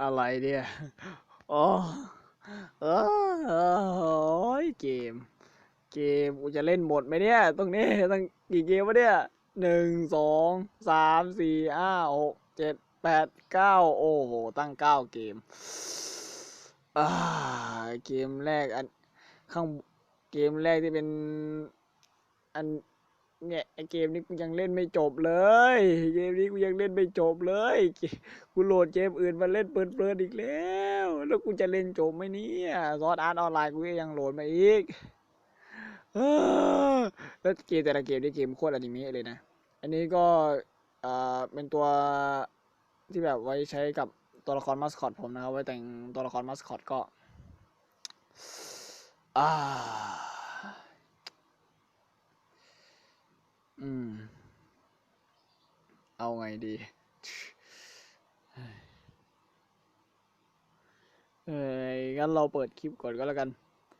อะไรเนี่ย โอ้เออโอ้ยเกม เกมกูจะเล่นหมดไหมเนี่ย ตรงนี้ตั้งกี่เกมวะเนี่ยหนึ่งสองสามสี่ห้าหกเจ็ดแปดเก้าโอ้โห ตั้งเก้าเกมอ่าเกมแรกอันข้างเกมแรกที่เป็นอัน เนี่ยไอเกมนี้กูยังเล่นไม่จบเลย เกมนี้กูยังเล่นไม่จบเลย กูโหลดเกมอื่นมาเล่นเพลินๆอีกแล้ว แล้วกูจะเล่นจบไหมเนี่ยซอสอาร์ตออนไลน์กูก็ยังโหลดมาอีกแล้วเกมแต่ละเกมนี่เกมโคตรอนิเมะเลยนะ อันนี้ก็เอ่อเป็นตัวที่แบบไว้ใช้กับตัวละครมัสคอตผมนะครับ ไว้แต่งตัวละครมัสคอตก็ อ่า อืม เอาไงดี เอ้ยงั้นเราเปิดคลิปก่อนก็แล้วกัน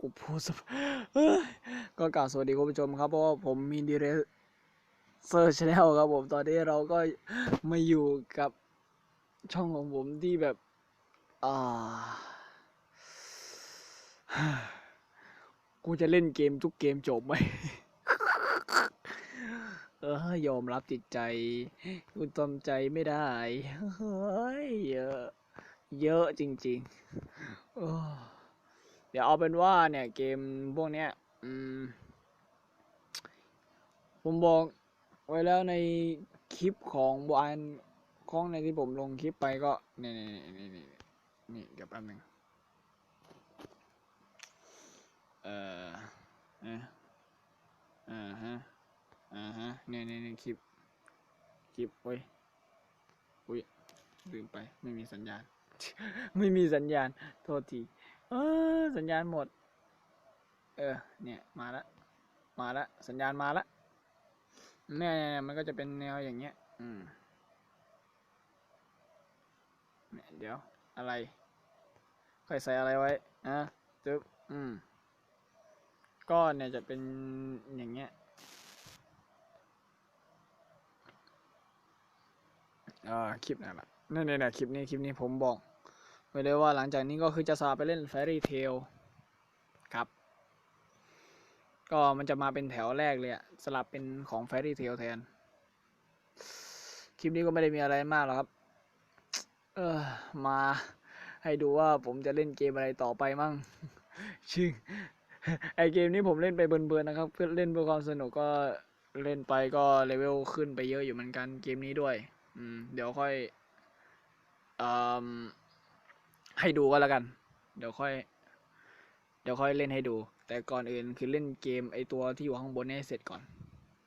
กูพูดสก็กล่าวสวัสดีคุณผู้ชมครับ เพราะว่าผมมีดีเรเซอร์ชแนลครับผม ตอนนี้เราก็มาอยู่กับช่องของผมที่แบบ อ่า กูจะเล่นเกมทุกเกมจบไหม เออยอมรับจิตใจกูทำใจไม่ได้เฮ้ยเยอะ เยอะจริงๆเดี๋ยวเอาเป็นว่าเนี่ยเกมพวกเนี้ยผมบอกไว้แล้วในคลิปของบอันของในที่ผมลงคลิปไปก็นี่นี่นี่นี่นี่เดี๋ยวแป๊บหนึงเอ่อเอะอ่าฮะอ่า ฮะเนี่ยเนี่ยเนี่ยคลิป คลิปเว้ยอุ้ยลืมไป ไม่มีสัญญาณ ไม่มีสัญญาณ โทษที เออ สัญญาณหมด เออ เนี่ย มาละ มาละ สัญญาณมาละเนี่ยเนี่ยมันก็จะเป็นแนวอย่างเงี้ย อืมเนี่ยเดี๋ยว อะไรใครใส่อะไรไว้อะจึ๊บ อืมก็เนี่ยจะเป็นอย่างเงี้ย อ่าคลิปนั่นแหละนี่นี่นะคลิปนี้คลิปนี้ผมบอกไว้เลยว่าหลังจากนี้ก็คือจะสาไปเล่น Fairy Tail ครับ ก็มันจะมาเป็นแถวแรกเลยอะสลับเป็นของ Fairy Tail แทน คลิปนี้ก็ไม่ได้มีอะไรมากหรอกครับ เออมาให้ดูว่าผมจะเล่นเกมอะไรต่อไปมั่งชื่อไอเกมนี้ผมเล่นไปเบิร์นๆนะครับ เพื่อเล่นเพื่อความสนุกก็เล่นไปก็เลเวลขึ้นไปเยอะอยู่เหมือนกันเกมนี้ด้วย อืม เดี๋ยวค่อยอให้ดูก็แล้วกัน เดี๋ยวค่อย เดี๋ยวค่อยเล่นให้ดู แต่ก่อนอื่นคือเล่นเกมไอตัวที่อยู่ข้างบนนี้ให้เสร็จก่อน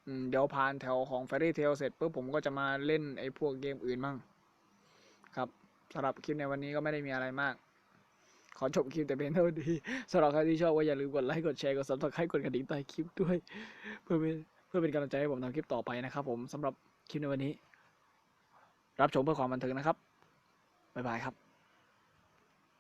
อืม เดี๋ยวผ่านแถวของ Fairy Tail เสร็จปุ๊บผมก็จะมาเล่นไอพวกเกมอื่นมั่ง ครับสำหรับคลิปในวันนี้ก็ไม่ได้มีอะไรมาก ขอจบคลิปแต่เพียงเท่านี้สำหรับใครที่ชอบก็อย่าลืมกดไลค์ กดแชร์ กดซับสไครต์กดกระดิ่งใต้คลิปด้วย เพื่อเป็นเพื่อเป็นกำลังใจให้ผมทำคลิปต่อไปนะครับผมสำหรับคลิปในวันนี้ รับชมเพื่อความบันเทิงนะครับ บ๊ายบายครับ